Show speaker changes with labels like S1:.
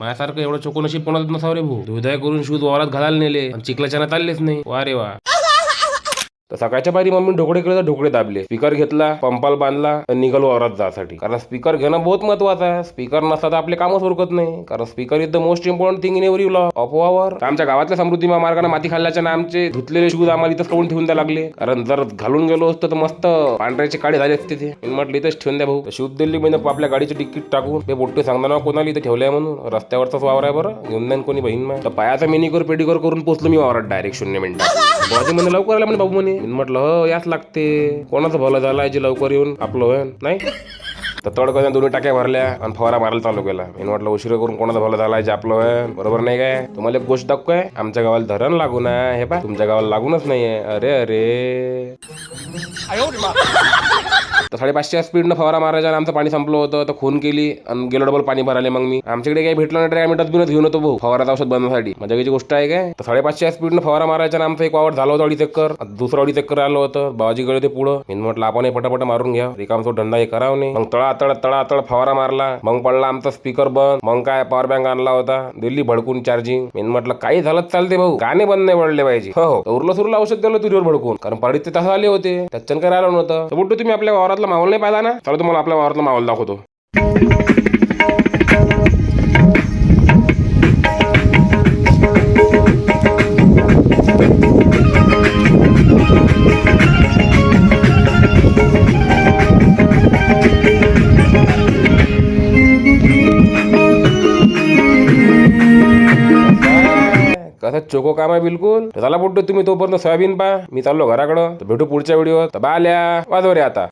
S1: माझ्यासारखं एवढं चोकोनशीब कोणाला नसावं रे भाऊ? दुधाय करून शूज वावरात घालायला नेले आणि चिखलाच्या चाललेच नाही. वा रे वा. तर सकाळच्या पारी मम्मी ढोकळे केले तर ढोकळे दाबले. स्पीकर घेतला पंपाला बांधला आणि निघालो औरत जासाठी कारण स्पीकर घेणं बहुत महत्वाचं आहे. स्पीकर नसता तर आपले कामच उरकत नाही. कारण speaker is the most important thing in every law of वावर आमच्या गावातल्या समृद्धी महामार्गाने माती खाल्ल्याच्या ना आमचे धुतलेले शूज आम्हाला इथंच करून ठेवून द्या लागले. कारण जर घालून गेलो असतो तर मस्त पांढऱ्याचे काळे झाले असते ते. म्हटलं इथंच ठेवून द्या भाऊ. शूज दिल्ली म्हणजे आपल्या गाडीची तिकीट टाकून. ते बोट्टे सांगताना कोणाला इथे ठेवलंय म्हणून. रस्त्यावरचाच वावर आहे बरं. घेऊन द्या कोणी बहीण मग. तर पायाचा मिनिकोर पेडिकोर करून पोचलो मी वावरात डायरेक्ट शून्य मिनिटात. बाजी म्हणे लवकर आला म्हणजे बाबू म्हणे. मी म्हटलं हो याच लागते. कोणाचं भलं झालं जे लवकर येऊन? आपलं होय नाही? तर तडकन दोन्ही टाक्या भरल्या आणि फवारा मारायला चालू केला. मी म्हटलं उशीर करून कोणाचं भलं झालं जे आपलं होय बरोबर नाही काय? तुम्हाला एक गोष्ट दाखव आहे आमच्या गावाला धरण लागून आहे हे पा तुमच्या गावाला लागूनच नाहीये. अरे अरे. साडेपाचशे स्पीडनं फवारा मारायचा आमचं पाणी संपलं होतं तर खून केली आणि गेलो डबल पाणी भरायला मग मी. आमच्याकडे काही भेटलं नाही तर आम्ही डस्टबिनच घेऊन होतो भाऊ फवाराचं औषध बनवण्यासाठी. मजाकीची गोष्ट आहे काय? तर साडेपाचशे स्पीडनं फवारा मारायचा आमचं एक वावर झालं होतं अडी चक्कर दुसरं अडी चक्कर आलं होतं बाबाजीकडे ते पुढं. मी म्हटलं आपण पटापट मारून घ्या. रिकाम तो धंदा हे करावं नाही. मग तळा तळ तळा तळ फवारा मारला. मग पडला आमचा स्पीकर बंद. मग काय पॉवर बँक आणला होता. दिल्ली भडकून चार्जिंग मी म्हटलं काही झालं चालते भाऊ. गाणे बंद नाही पडले पाहिजे. हो हो. उरलं सुरलं औषध दिलं तुरीवर भडकून. कारण पडीत ते तसं आले होते. त्याच्यानं काय राहिलं नव्हतं. तर तुम्ही आपल्या वावरातला माहोल नाही पाहिला ना चला तुम्हाला आपल्या वावरातला माहोल दाखवतो. कसं चोको काम आहे बिलकुल? चला बुट्टू तुम्ही तोपर्यंत सोयाबीन पा मी चाललो घराकडं. तर भेटू पुढच्या व्हिडिओ तर बाल्या वाजव रे आता.